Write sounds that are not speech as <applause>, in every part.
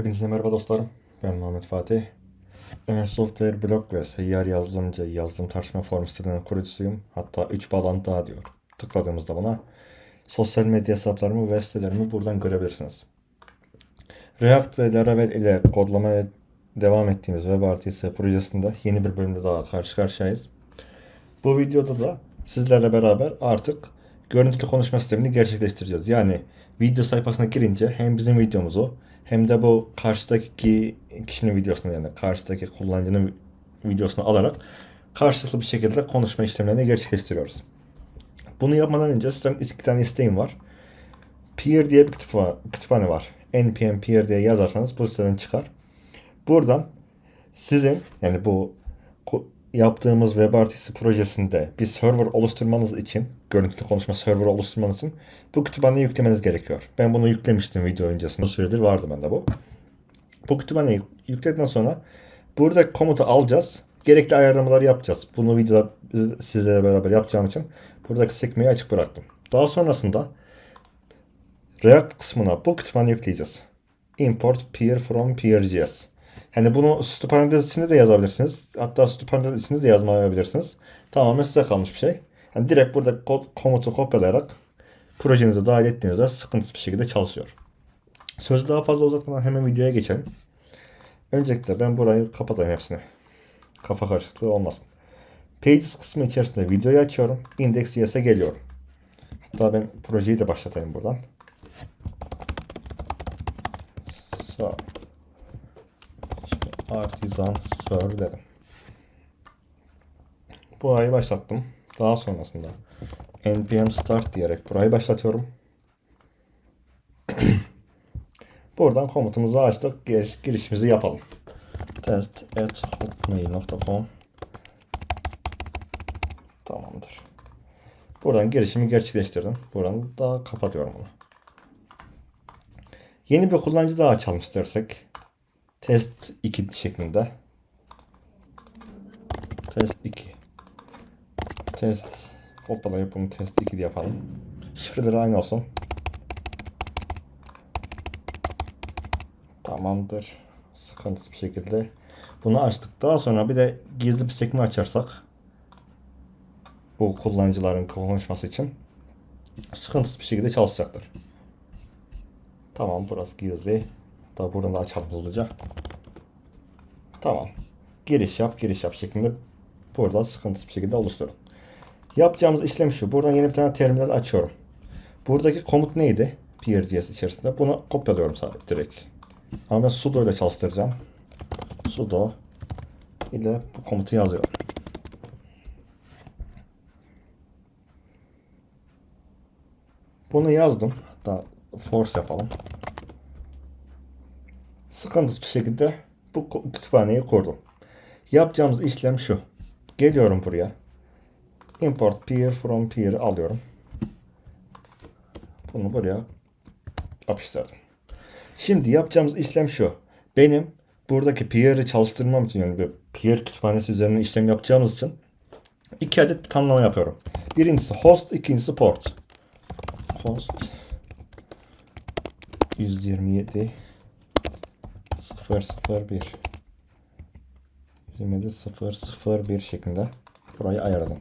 Hepinize merhaba dostlarım. Ben Muhammed Fatih. MS Software blog ve seyyar yazılımcı yazılım tartışma forum sitelerinin kurucusuyum. Hatta 3 bağlantı daha diyor. Tıkladığımızda buna sosyal medya hesaplarımı ve sitelerimi buradan görebilirsiniz. React ve Laravel ile kodlamaya devam ettiğimiz WebRTC projesinde yeni bir bölümde daha karşı karşıyayız. Bu videoda da sizlerle beraber artık görüntülü konuşma sistemini gerçekleştireceğiz. Yani video sayfasına girince hem bizim videomuzu hem de bu karşıdaki kişinin videosunu yani karşıdaki kullanıcının videosunu alarak karşılıklı bir şekilde konuşma işlemlerini gerçekleştiriyoruz. Bunu yapmadan önce sizden iki tane isteğim var. Peer diye bir kütüphane, var. npm peer diye yazarsanız bu siteden çıkar. Buradan sizin yani bu yaptığımız WebRTC projesinde bir server oluşturmanız için, görüntülü konuşma server oluşturmanız için bu kütüphaneyi yüklemeniz gerekiyor. Ben bunu yüklemiştim video öncesinde. Bu süredir vardı bende bu. Bu kütüphaneyi yükledikten sonra burada komutu alacağız. Gerekli ayarlamaları yapacağız. Bunu videoda sizlerle beraber yapacağım için buradaki sekmeyi açık bıraktım. Daha sonrasında React kısmına bu kütüphaneyi yükleyeceğiz. Import peer from peer.js. Hani bunu sütüparantez içinde de yazabilirsiniz. Hatta sütüparantez içinde de yazmayabilirsiniz. Tamamen size kalmış bir şey. Yani direkt burada kod, komutu kopyalayarak projenize dahil ettiğinizde sıkıntısız bir şekilde çalışıyor. Sözü daha fazla uzatmadan hemen videoya geçelim. Öncelikle ben burayı kapatayım hepsini. Kafa karışıklığı olmasın. Pages kısmı içerisinde videoyu açıyorum. Index.js'e geliyorum. Hatta ben projeyi de başlatayım buradan. So. Artisan server dedim. Burayı başlattım. Daha sonrasında npm start diyerek burayı başlatıyorum. <clears throat> Buradan komutumuzu açtık. Giriş, girişimizi yapalım. Test at hotmail.com Tamamdır. Buradan girişimi gerçekleştirdim. Buradan da kapatıyorum bunu. Yeni bir kullanıcı daha açalım istersek. Test 2 şeklinde. Test 2. Test kopyalayıp bunu test 2 diye yapalım. Şifreleri aynı olsun. Tamamdır. Sıkıntısız bir şekilde bunu açtık. Daha sonra bir de gizli bir sekme açarsak bu kullanıcıların konuşması için sıkıntısız bir şekilde çalışacaktır. Tamam burası gizli. Daha buradan da açalım hızlıca. Tamam. Giriş yap, giriş yap şeklinde burada sıkıntısız bir şekilde oluşturun. Yapacağımız işlem şu. Buradan yeni bir tane terminal açıyorum. Buradaki komut neydi? PRGS içerisinde. Bunu kopyalıyorum sadece direkt. Ama ben sudo ile çalıştıracağım. Sudo ile bu komutu yazıyorum. Bunu yazdım. Hatta force yapalım. Sıkıntısız bir şekilde bu kütüphaneyi kurdum. Yapacağımız işlem şu. Geliyorum buraya. Import peer from peer alıyorum. Bunu buraya yapıştırdım. Şimdi yapacağımız işlem şu. Benim buradaki peer'i çalıştırmam için yani bir peer kütüphanesi üzerine işlem yapacağımız için iki adet tanımlama yapıyorum. Birincisi host, ikincisi port. Host 127 001 127 001 şeklinde burayı ayarladım.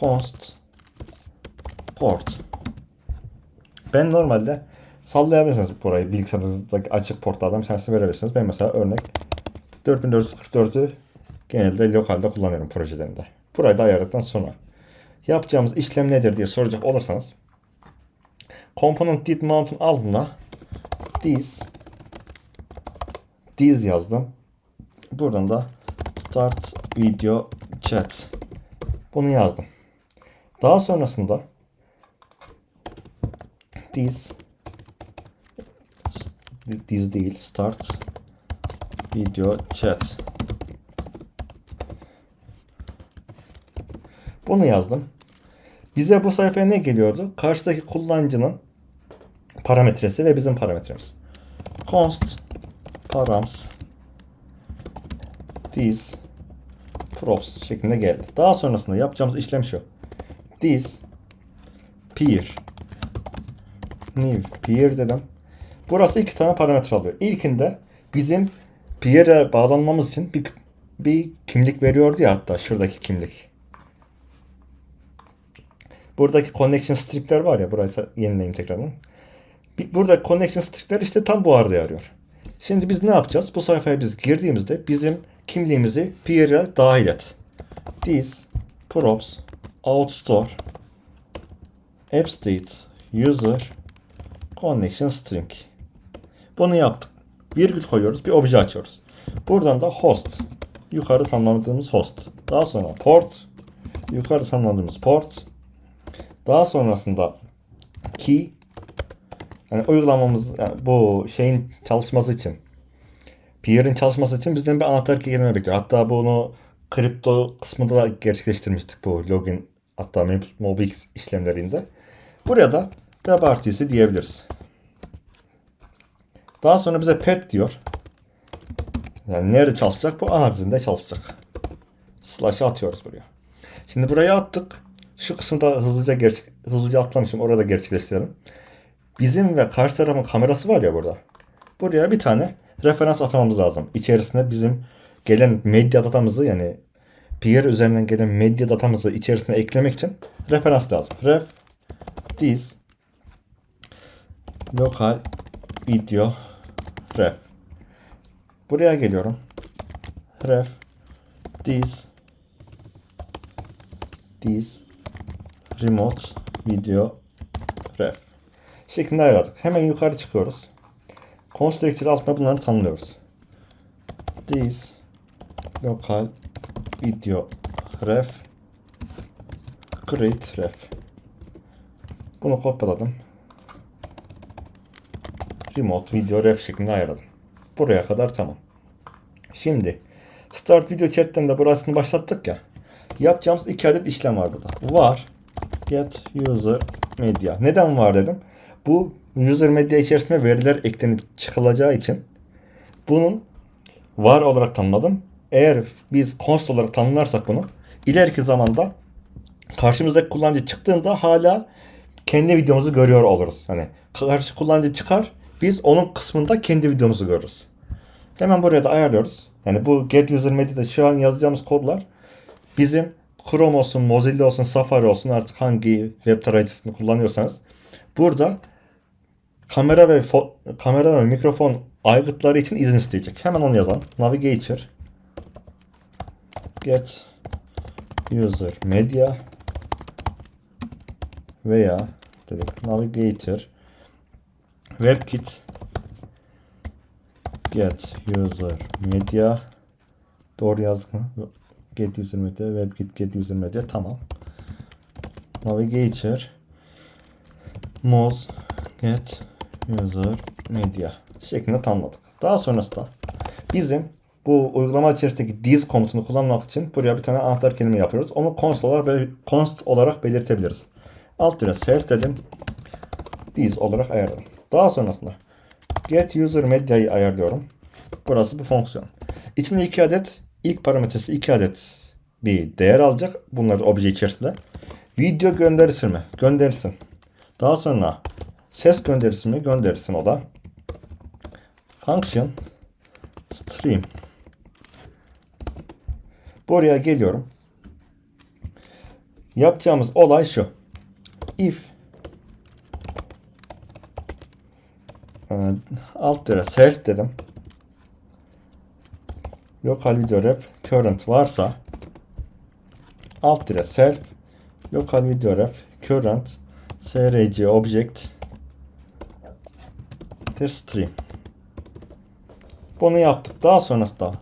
Const port ben normalde sallayabilirsiniz burayı bilgisayarınızdaki açık portlardan bir verebilirsiniz. Ben mesela örnek 4444'ü genelde lokalde kullanıyorum projelerinde. Burayı da ayarladıktan sonra yapacağımız işlem nedir diye soracak olursanız component did mount'un altına this this yazdım. Buradan da start video chat bunu yazdım. Daha sonrasında this this değil start video chat bunu yazdım. Bize bu sayfaya ne geliyordu? Karşıdaki kullanıcının parametresi ve bizim parametremiz. const params this props şeklinde geldi. Daha sonrasında yapacağımız işlem şu. This peer new peer dedim. Burası iki tane parametre alıyor. İlkinde bizim Pierre'e bağlanmamız için bir, bir kimlik veriyordu ya hatta şuradaki kimlik. Buradaki connection stripler var ya burayı yenileyim tekrardan. Burada connection stripler işte tam bu arada yarıyor. Şimdi biz ne yapacağız? Bu sayfaya biz girdiğimizde bizim kimliğimizi Pierre'e dahil et. This props outstore app state user connection string. Bunu yaptık. Virgül koyuyoruz. Bir obje açıyoruz. Buradan da host. Yukarı tanımladığımız host. Daha sonra port. Yukarı tanımladığımız port. Daha sonrasında key. Yani uygulamamız yani bu şeyin çalışması için Peer'in çalışması için bizden bir anahtar kelime bekliyor. Hatta bunu kripto kısmında da gerçekleştirmiştik bu login hatta Mobix işlemlerinde. Buraya da web RTC diyebiliriz. Daha sonra bize pet diyor. Yani nerede çalışacak? Bu ana dizinde çalışacak. Slash'ı atıyoruz buraya. Şimdi buraya attık. Şu kısımda hızlıca gerçek, hızlıca atlamışım. Orada gerçekleştirelim. Bizim ve karşı tarafın kamerası var ya burada. Buraya bir tane referans atamamız lazım. İçerisine bizim gelen medya datamızı yani PR üzerinden gelen medya datamızı içerisine eklemek için referans lazım. Ref this lokal video ref. Buraya geliyorum. Ref this this remote video ref şeklinde ayarladık. Hemen yukarı çıkıyoruz. Constructor altında bunları tanımlıyoruz. This local video ref create ref. Bunu kopyaladım. Remote video ref şeklinde ayarladım. Buraya kadar tamam. Şimdi start video chat'ten de burasını başlattık ya. Yapacağımız iki adet işlem var burada. Var get user media. Neden var dedim. Bu user medya içerisinde veriler eklenip çıkılacağı için bunun var olarak tanımladım. Eğer biz const olarak tanımlarsak bunu ileriki zamanda karşımızdaki kullanıcı çıktığında hala kendi videomuzu görüyor oluruz. Hani karşı kullanıcı çıkar biz onun kısmında kendi videomuzu görürüz. Hemen buraya da ayarlıyoruz. Yani bu get user media'da şu an yazacağımız kodlar bizim Chrome olsun, Mozilla olsun, Safari olsun artık hangi web tarayıcısını kullanıyorsanız burada kamera ve kamera ve mikrofon aygıtları için izin isteyecek. Hemen onu yazalım. Navigator get user media veya dedik Navigator WebKit get user media doğru yazdık mı? Get user media, WebKit get user media tamam. Navigator Moz get user media şeklinde tanımladık. Daha sonrasında bizim bu uygulama içerisindeki this komutunu kullanmak için buraya bir tane anahtar kelime yapıyoruz. Onu const olarak, bel- const olarak belirtebiliriz. Alt dire self dedim. This olarak ayarladım. Daha sonrasında get user media'yı ayarlıyorum. Burası bu fonksiyon. İçinde iki adet ilk parametresi iki adet bir değer alacak. Bunlar da obje içerisinde. Video gönderirsin mi? Gönderirsin. Daha sonra ses gönderirsin mi? Gönderirsin o da. Function stream. Buraya geliyorum. Yapacağımız olay şu. If e, alt dire self dedim. Lokal video ref current varsa alt dire self lokal video ref current src object stream. Bunu yaptık. Daha sonrasında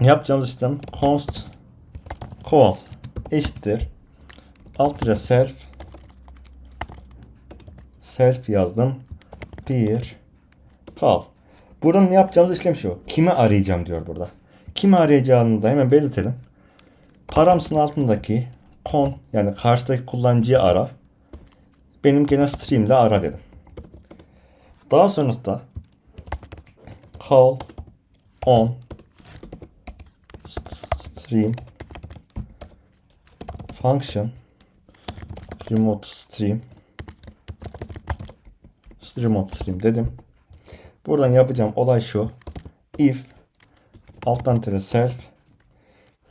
yapacağımız işlem const call eşittir alt self self yazdım bir call. Buradan yapacağımız işlem şu. Kimi arayacağım diyor burada. Kimi arayacağını da hemen belirtelim. Paramsın altındaki con yani karşıdaki kullanıcıyı ara. Benim gene stream ile ara dedim. Daha sonrasında call on stream function remote stream remote stream dedim. Buradan yapacağım olay şu. If alttan tere self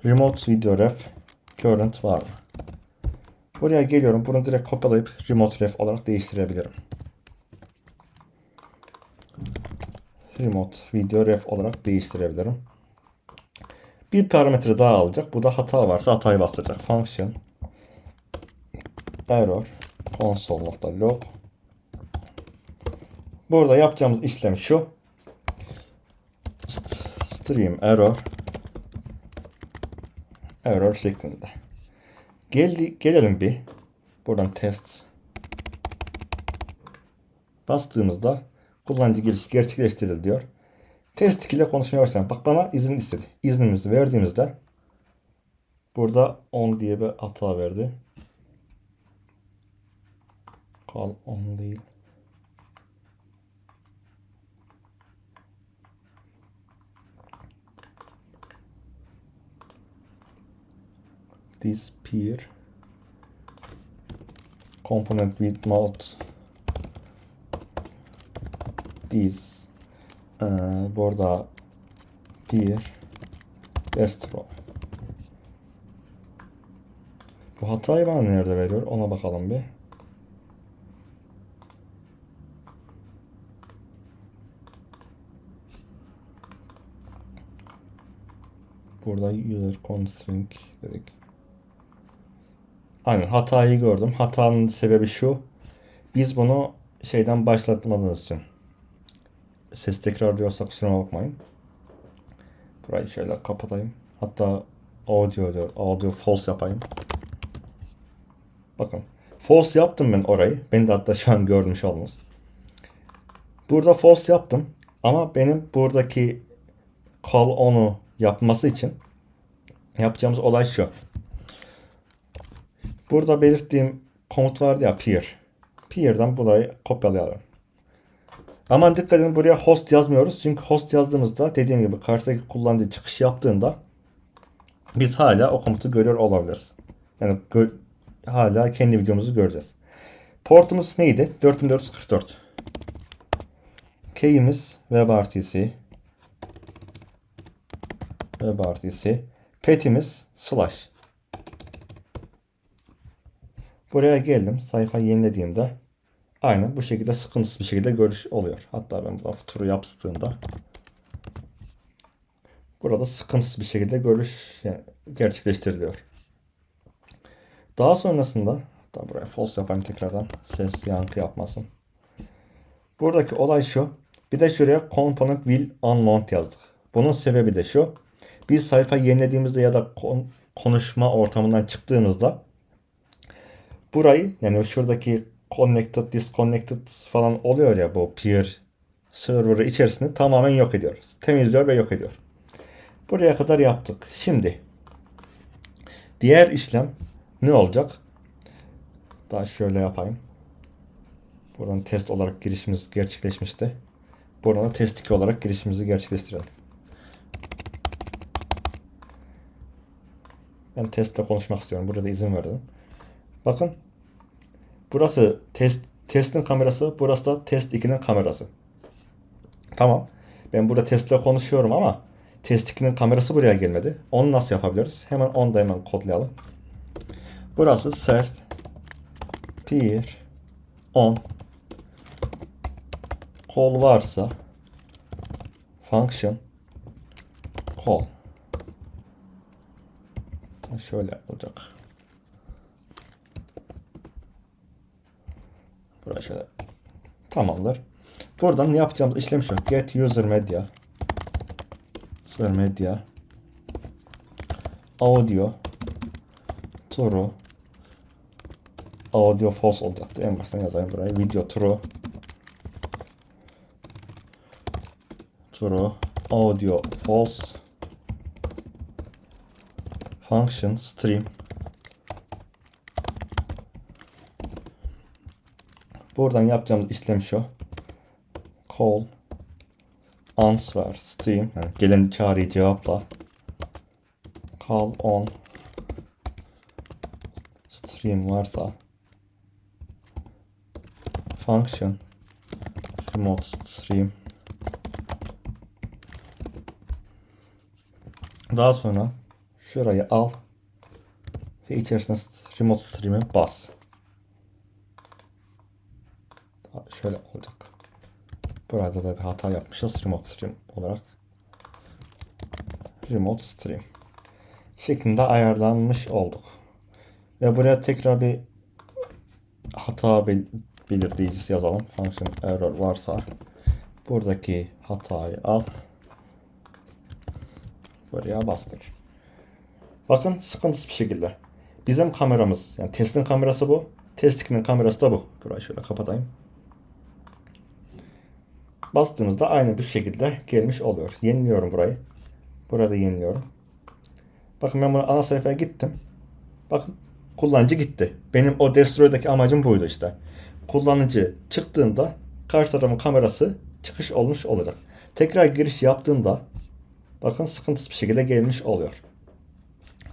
remote video ref current var? Buraya geliyorum. Bunu direkt kopyalayıp remote ref olarak değiştirebilirim. Remote video ref olarak değiştirebilirim. Bir parametre daha alacak. Bu da hata varsa hatayı bastıracak. Function error console.log Burada yapacağımız işlem şu. St- Stream error error şeklinde. Geldi, gelelim bir. Buradan test bastığımızda kullanıcı giriş gerçekleştirildi diyor. Test ile konuşmaya başlayalım. Bak bana izin istedi. İznimizi verdiğimizde burada on diye bir hata verdi. Call on değil. This peer component with mouth is ee, burada peer destroy bu hatayı bana nerede veriyor ona bakalım bir Burada user constring dedik. Aynen hatayı gördüm. Hatanın sebebi şu. Biz bunu şeyden başlatmadığımız için. Ses tekrar diyorsa kusuruma bakmayın. Burayı şöyle kapatayım. Hatta audio diyor. Audio false yapayım. Bakın. False yaptım ben orayı. Ben de hatta şu an görmüş oldunuz. Burada false yaptım. Ama benim buradaki call on'u yapması için yapacağımız olay şu. Burada belirttiğim komut vardı ya peer. Peer'dan burayı kopyalayalım. Ama dikkat edin buraya host yazmıyoruz. Çünkü host yazdığımızda dediğim gibi karşıdaki kullanıcı çıkış yaptığında biz hala o komutu görüyor olabiliriz. Yani gö- hala kendi videomuzu göreceğiz. Portumuz neydi? 4444. Key'imiz WebRTC. WebRTC. Pet'imiz slash. Buraya geldim. Sayfayı yenilediğimde aynen bu şekilde sıkıntısız bir şekilde görüş oluyor. Hatta ben bu turu yaptığımda burada sıkıntısız bir şekilde görüş yani gerçekleştiriliyor. Daha sonrasında hatta buraya false yapayım tekrardan ses yankı yapmasın. Buradaki olay şu. Bir de şuraya component will unmount yazdık. Bunun sebebi de şu. Biz sayfayı yenilediğimizde ya da kon- konuşma ortamından çıktığımızda burayı yani şuradaki connected, disconnected falan oluyor ya bu peer server'ı içerisinde tamamen yok ediyor. Temizliyor ve yok ediyor. Buraya kadar yaptık. Şimdi diğer işlem ne olacak? Daha şöyle yapayım. Buradan test olarak girişimiz gerçekleşmişti. Buradan da test 2 olarak girişimizi gerçekleştirelim. Ben testle konuşmak istiyorum. Burada izin verdim. Bakın. Burası test testin kamerası. Burası da test 2'nin kamerası. Tamam. Ben burada testle konuşuyorum ama test 2'nin kamerası buraya gelmedi. Onu nasıl yapabiliriz? Hemen onu da hemen kodlayalım. Burası self peer on call varsa function call şöyle olacak. Buraya şöyle. Tamamdır. Buradan ne yapacağımız işlem şu. Get user media. User media. Audio. True. Audio false olacaktı. En baştan yazayım buraya. Video true. True. Audio false. Function stream. Buradan yapacağımız işlem şu. Call answer stream yani gelen çağrıyı cevapla. Call on stream varsa function remote stream daha sonra şurayı al ve içerisine remote stream'e bas. Şöyle olacak. Burada da bir hata yapmışız remote stream olarak. Remote stream şeklinde ayarlanmış olduk. Ve buraya tekrar bir hata bel belirtecisi yazalım. Function error varsa buradaki hatayı al. Buraya bastır. Bakın sıkıntısız bir şekilde. Bizim kameramız yani testin kamerası bu. Test 2'nin kamerası da bu. Burayı şöyle kapatayım. Bastığımızda aynı bu şekilde gelmiş oluyor. Yeniliyorum burayı. Burada yeniliyorum. Bakın ben bunu ana sayfaya gittim. Bakın kullanıcı gitti. Benim o destroy'daki amacım buydu işte. Kullanıcı çıktığında karşı tarafın kamerası çıkış olmuş olacak. Tekrar giriş yaptığında bakın sıkıntısız bir şekilde gelmiş oluyor.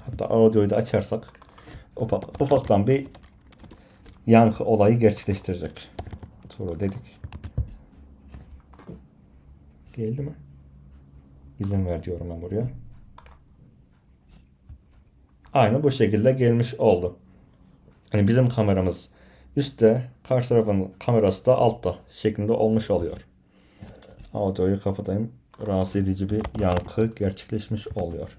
Hatta audioyu da açarsak ufak, ufaktan bir yankı olayı gerçekleştirecek. Doğru dedik. Geldi mi? İzin ver diyorum ben buraya. Aynı bu şekilde gelmiş oldu. Yani bizim kameramız üstte, karşı tarafın kamerası da altta şeklinde olmuş oluyor. Audioyu kapatayım. Rahatsız edici bir yankı gerçekleşmiş oluyor.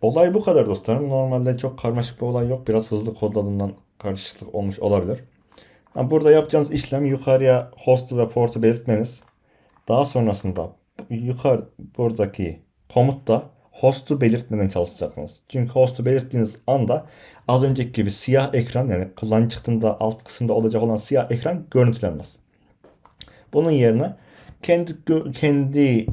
Olay bu kadar dostlarım. Normalde çok karmaşık bir olay yok. Biraz hızlı kodladığımdan karışıklık olmuş olabilir. Yani burada yapacağınız işlem yukarıya host ve portu belirtmeniz. Daha sonrasında yukarı buradaki komutta host'u belirtmeden çalışacaksınız. Çünkü host'u belirttiğiniz anda az önceki gibi siyah ekran yani kullanıcı çıktığında alt kısımda olacak olan siyah ekran görüntülenmez. Bunun yerine kendi kendi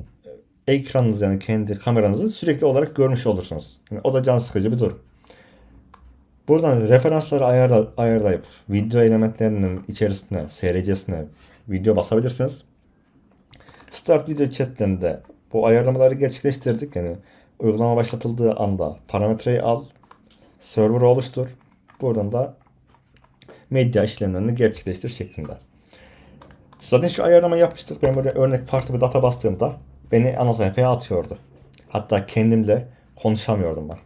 ekranınız yani kendi kameranızı sürekli olarak görmüş olursunuz. Yani o da can sıkıcı bir durum. Buradan referansları ayarla, ayarlayıp video elementlerinin içerisine, SRC'sine video basabilirsiniz. Start video chat'lerinde bu ayarlamaları gerçekleştirdik. Yani uygulama başlatıldığı anda parametreyi al, server oluştur. Buradan da medya işlemlerini gerçekleştir şeklinde. Zaten şu ayarlama yapmıştık. Ben böyle örnek farklı bir data bastığımda beni ana sayfaya atıyordu. Hatta kendimle konuşamıyordum ben.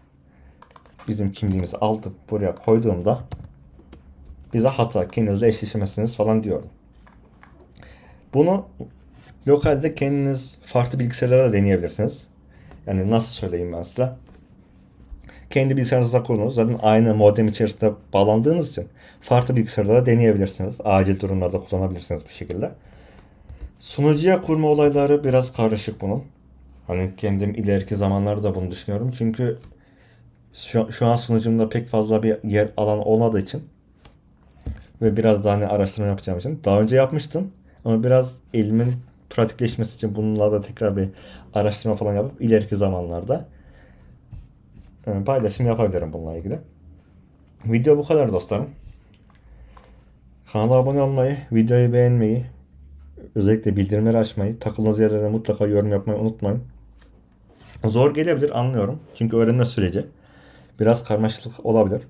Bizim kimliğimizi aldım buraya koyduğumda bize hata kendinizle eşleşemezsiniz falan diyordu. Bunu lokalde kendiniz farklı bilgisayarlara da deneyebilirsiniz. Yani nasıl söyleyeyim ben size. Kendi bilgisayarınızda kurunuz. Zaten aynı modem içerisinde bağlandığınız için farklı bilgisayarlara deneyebilirsiniz. Acil durumlarda kullanabilirsiniz bu şekilde. Sunucuya kurma olayları biraz karışık bunun. Hani kendim ileriki zamanlarda bunu düşünüyorum. Çünkü şu, şu an sunucumda pek fazla bir yer alan olmadığı için ve biraz daha hani araştırma yapacağım için daha önce yapmıştım ama biraz elimin pratikleşmesi için bununla da tekrar bir araştırma falan yapıp ileriki zamanlarda e, paylaşım yapabilirim bununla ilgili. Video bu kadar dostlarım. Kanala abone olmayı, videoyu beğenmeyi, özellikle bildirimleri açmayı, takıldığınız yerlere mutlaka yorum yapmayı unutmayın. Zor gelebilir anlıyorum. Çünkü öğrenme süreci biraz karmaşıklık olabilir.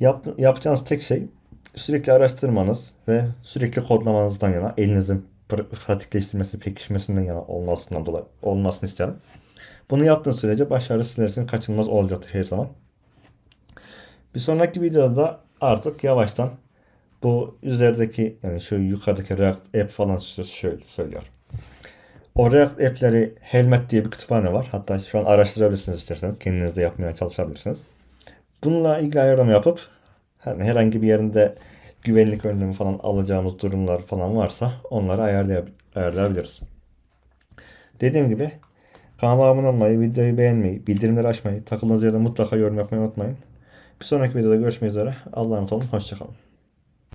Yap, yapacağınız tek şey sürekli araştırmanız ve sürekli kodlamanızdan yana elinizin pratikleştirmesi, pekişmesinden yana olmasından dolayı olmasını isterim. Bunu yaptığınız sürece başarı sizlerin kaçınılmaz olacaktır her zaman. Bir sonraki videoda artık yavaştan bu üzerdeki yani şu yukarıdaki React App falan şöyle söylüyor. O React app'leri Helmet diye bir kütüphane var. Hatta şu an araştırabilirsiniz isterseniz. Kendiniz de yapmaya çalışabilirsiniz. Bununla ilgili ayarlama yapıp hani herhangi bir yerinde güvenlik önlemi falan alacağımız durumlar falan varsa onları ayarlayabiliriz. Dediğim gibi kanala abone olmayı, videoyu beğenmeyi, bildirimleri açmayı, takıldığınız yerde mutlaka yorum yapmayı unutmayın. Bir sonraki videoda görüşmek üzere. Allah'a emanet olun. Hoşçakalın.